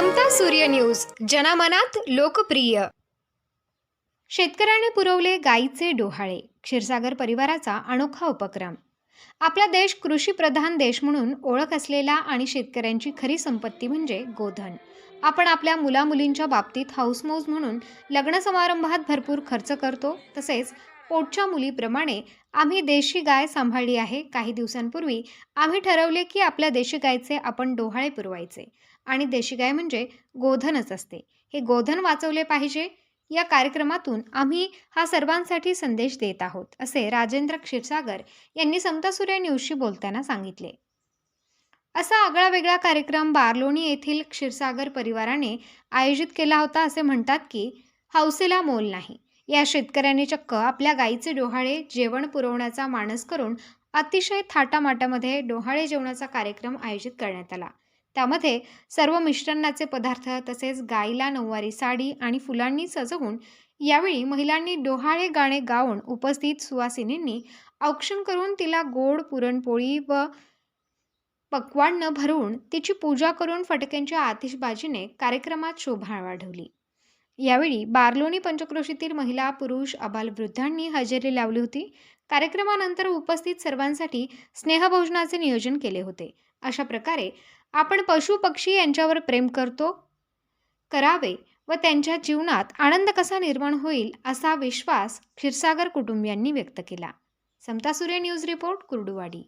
समता सूर्य न्यूज. जनमनात लोकप्रिय. शेतकऱ्याने पुरवले गाईचे डोहाळे. क्षीरसागर परिवाराचा अनोखा उपक्रम. आपला देश कृषीप्रधान देश म्हणून ओळख असलेला आणि शेतकऱ्यांची खरी संपत्ती म्हणजे गोधन. आपण आपल्या मुलामुलींच्या बाबतीत हाऊसमौज म्हणून लग्न समारंभात भरपूर खर्च करतो. तसेच पोटच्या मुलीप्रमाणे आम्ही देशी गाय सांभाळली आहे. काही दिवसांपूर्वी आम्ही ठरवले की आपल्या देशी गायचे आपण डोहाळे पुरवायचे. आणि देशी गाय म्हणजे गोधनच असते. हे गोधन वाचवले पाहिजे. या कार्यक्रमातून आम्ही हा सर्वांसाठी संदेश देत आहोत असे राजेंद्र क्षीरसागर यांनी समतासूर्य न्यूजशी बोलताना सांगितले. असा आगळा वेगळा कार्यक्रम बारलोणी येथील क्षीरसागर परिवाराने आयोजित केला होता असे म्हणतात की हौसेला मोल नाही. या शेतकऱ्यांनी चक्क आपल्या गाईचे डोहाळे जेवण पुरवण्याचा मानस करून अतिशय थाटामाटामध्ये डोहाळे जेवणाचा कार्यक्रम आयोजित करण्यात आला. त्यामध्ये सर्व मिश्रणाचे पदार्थ तसेच गाईला नऊवारी साडी आणि फुलांनी सजवून यावेळी महिलांनी डोहाळे गाणे गाऊन उपस्थित सुवासिनींनी औक्षण करून तिला गोड पुरणपोळी व पक्वान्न भरवून तिची पूजा करून फटक्यांच्या आतिषबाजीने कार्यक्रमात शोभा वाढवली. यावेळी बारलोणी पंचक्रोशीतील महिला पुरुष अबालवृद्धांनी हजेरी लावली होती. कार्यक्रमानंतर उपस्थित सर्वांसाठी स्नेहभोजनाचे नियोजन केले होते. अशा प्रकारे आपण पशु पक्षी यांच्यावर प्रेम करतो करावे व त्यांच्या जीवनात आनंद कसा निर्माण होईल असा विश्वास क्षीरसागर कुटुंबियांनी व्यक्त केला. Samata Surya news report Kurduwadi.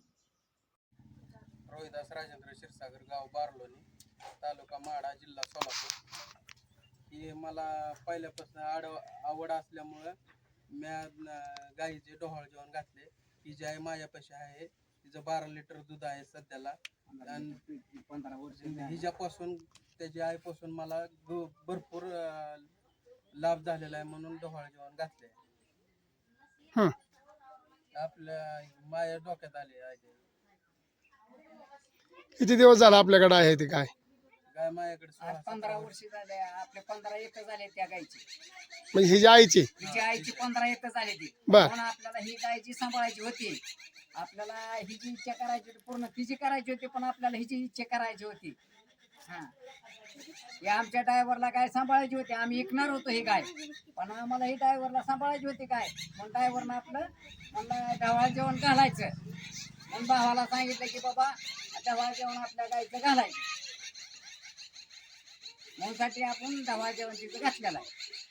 Rohidas Rajendra Kshirsagar गाव बारलोणी तालुका माडा जिल्हा सोलापूर. ही मला पहिल्यापासून आड आवड असल्यामुळं म्या गाईचे डोहाळ जेवण घातले. ही जी आहे माझ्यापाशी आहे तिचं बारा लिटर दूध आहे सध्याला. आणि पंधरा वर्ष हिच्यापासून त्याच्या आईपासून मला गु- भरपूर अं, लाभ झालेला आहे म्हणून डोहाळ जेवण घातले. हं. आपल्या माझ्या डोक्यात आले आहे. ते. किती दिवस झाला आपल्याकडे आहे ते काय? गाय माझ्याकडे आज सोळा पंधरा वर्ष. झाले आपले पंधरा एक झाले त्या गायची म्हणजे ही जी आईची? हिची आईची पंधरा एक झाले ती. बर. म्हणून आपल्याला ही गायची सांभाळायची होती. आपल्याला हिची इच्छा करायची होती पूर्ण तिची करायची होती पण आपल्याला हिची इच्छा करायची होती. हा. या आमच्या ड्रायव्हरला गाय सांभाळायची होती आम्ही ऐकणार होतो ही गाय. पण आम्हाला ही ड्रायव्हरला सांभाळायची होती गाय. मग ड्रायव्हरनं आपलं मला ढवाळ जेवण घालायचं. मग भावाला सांगितलं की बाबा ढवाळ जेवण आपल्या गायचं घालायचं. म्हणून साठी आपण ढवाळ जेवण तिथं घातलेला आहे.